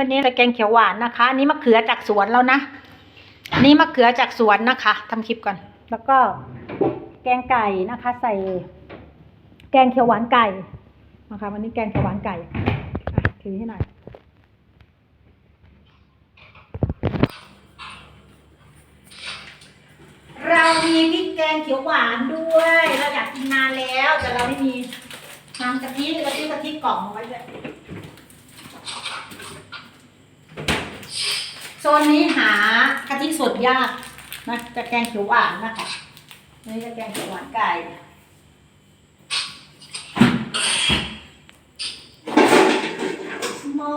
วันนี้เราแกงเขียวหวานนะคะอันนี้มะเขือจากสวนแล้วนะอันนี้มะเขือจากสวนนะคะทำคลิปก่อน แล้วก็แกงไก่นะคะ ใส่ แกงเขียวหวานไก่นะคะวันนี้แกงเขียวหวานไก่ถือให้หน่อยเรามีพริกแกงเขียวหวานด้วยเราอยากกินนานแล้ว แต่เราไม่มีน้ำกะทิเราซื้อกะทิกล่องเอาไว้ด้วย โซนนี้หากะทิสดยากนะจะแกงเขียวหวานนะคะนี่จะแกงเขียวหวานไก่หม้อ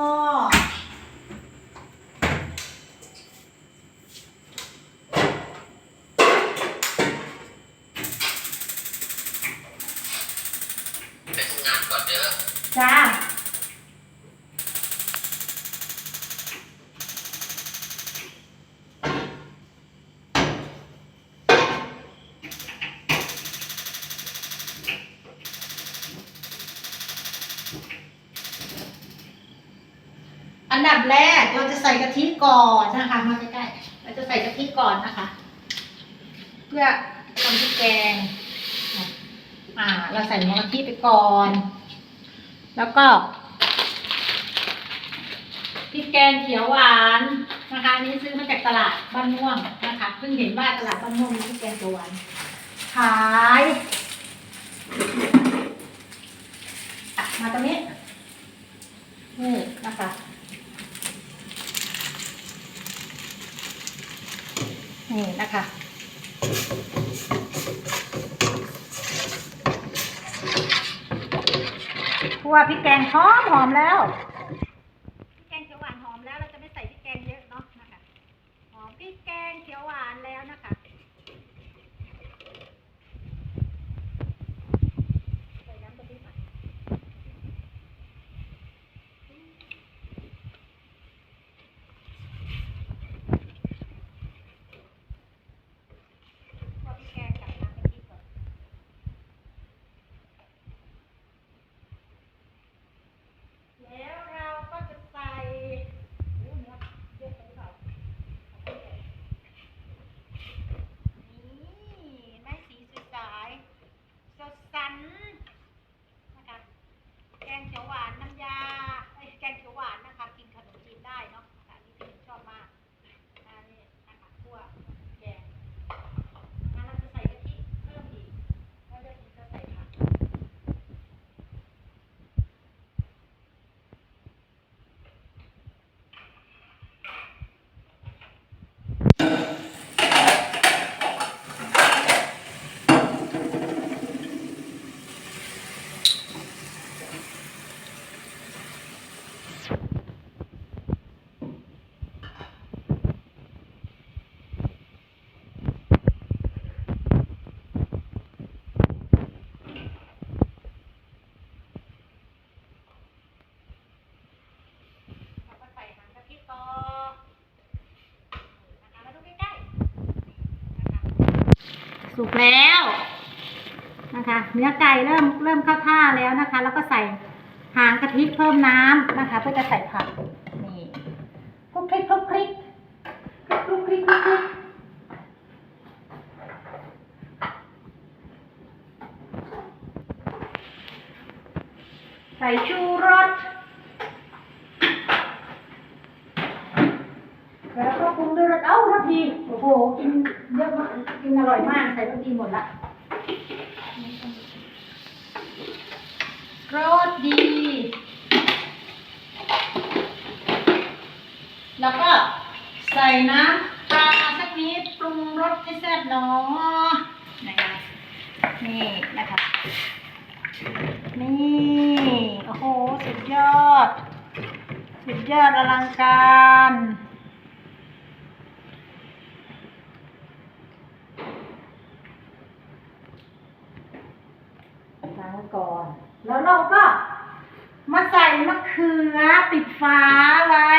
ไปทำงานก่อนเด้อ จ้าอัน ดับแรกเราจะใส่กะทิก่อนนะคะมาใกล้ๆเราจะใส่กะทิก่อนนะคะ เพื่อทำพริกแกง อ่า เราใส่หัวกะทิไปก่อน แล้วก็พริกแกงเขียวหวานนะคะนี้ซื้อมาจากตลาดบ้านม่วงนะคะเพิ่งเห็นว่าตลาดบ้านม่วงมีพริกแกงเขียวหวานขายมาตรงนี้นี่นะคะ นี่นะคะคั่วพริกแกงหอมหอมแล้ว พริกแกงเขียวหวานหอมแล้วเราจะไม่ใส่พริกแกงเยอะเนาะนะคะหอมพริกแกงเขียวหวานแล้วนะคะใส่น้ำกะทิหน่อยคั่วพริกแกงกับน้ำกะทิก่อนแล้วเราก็จะใส่โอ้เนื้อเยอะไปหรือเปล่า นี่ได้สีสวยสายสดสันนะคะแกงเขียวหวานน้ำยาเอ้ยแกงเขียวหวานนะคะ กินขนมจีนได้เนาะนะคะนี่พี่หนึ่งชอบมากอันนี้นะคะคั่วแกงงั้นเราจะใส่กะทิเพิ่มอีกแล้วเดี๋ยวอีกจะใส่ผัก เราก็ใส่หางกะทิต่อนะคะมาดูใกล้ๆนะคะ สุกแล้วนะคะ เนื้อไก่เริ่มเริ่มเข้าท่าแล้วนะคะ แล้วก็ใส่หางกะทิเพิ่มน้ำนะคะ เพื่อจะใส่ผักนี่คลุกคลิกคลุกคลิกคลุกคลิกคลุกคลิกใส่ชูรส แล้วก็ปรุงด้วยรสเอ้ารสดีโอ้โหกินเยอะมากกินอร่อยมากใส่รสดีหมดละรสดี แล้วก็ใส่น้ำปลาสักนิดปรุงรสให้แซ่บหนอนะคะนี่นะคะนี่โอ้โหสุดยอด สุดยอดอลังการ ล้างไว้ ก่อน แล้วเราก็มาใส่มะเขือปิดฝาไว้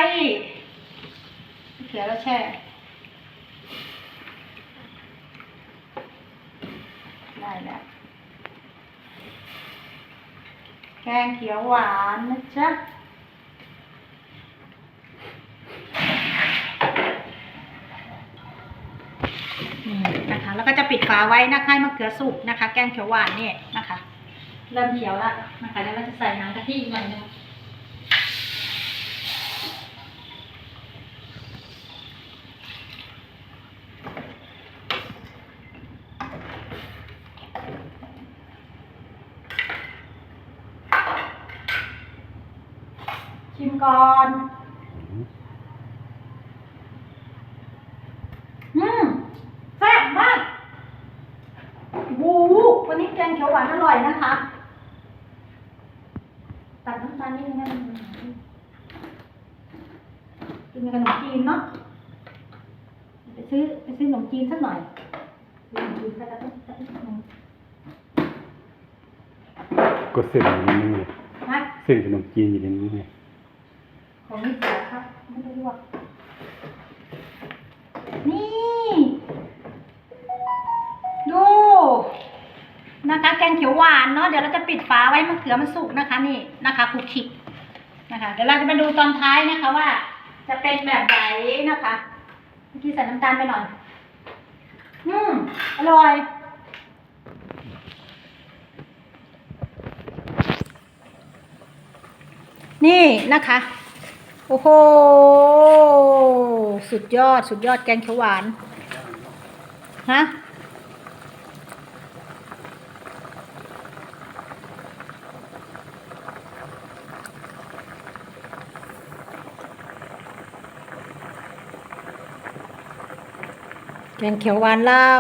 มะเขือแล้วแช่ได้แล้วแกงเขียวหวานนะจ๊ะนี่นะคะแล้วก็จะปิดฝาไว้นะคะให้มะเขือสุกนะคะ แกงเขียวหวานเนี่ยนะคะ เริ่มเขียวละนะคะแล้วเราจะใส่น้ำกะทิอีกหน่อยนึงชิมก่อน อืมแซ่บมากวูวันนี้แกงเขียวหวานอร่อยนะคะ ตัดน้ำตาลนิดนึงนะกินกับขนมจีนเนาะ ไป ซื้อไปซื้อขนมจีนสักหน่อยซื้อขนมจีนไปแล้วต้องต้องต้องก็เส้นอยู่ในนี้ไงนะเส้นขนมจีนอยู่ในนี้ไงของนี่เสียครับไม่ได้ลวกนี่ ดูนะคะ แกงเขียวหวานเนาะเดี๋ยวเราจะปิดฝาไว้มะเขือมันสุกนะคะ นี่นะคะคลุกคลิกนะคะ เดี๋ยวเราจะมาดูตอนท้ายนะคะว่า จะเป็นแบบไหนนะคะ กี้ใส่น้ำตาลไปหน่อย อืมอร่อยนี่นะคะ โอ้โห สุดยอด สุดยอดแกงเขียวหวาน ฮะ แกงเขียวหวานเล่า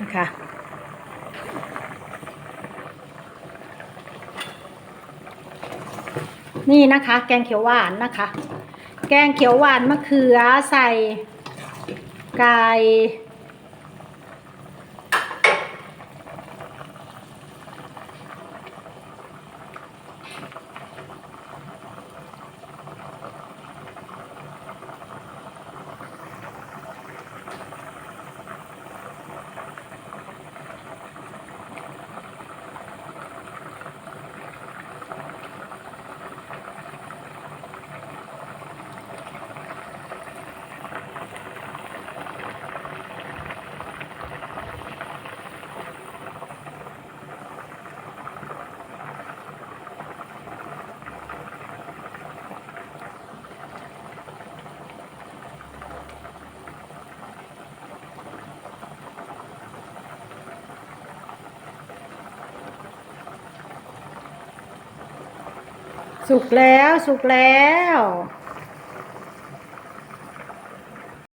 นะคะนี่นะคะ แกงเขียวหวานนะคะ แกงเขียวหวานมะเขือใส่ไก่ สุกแล้วสุกแล้ว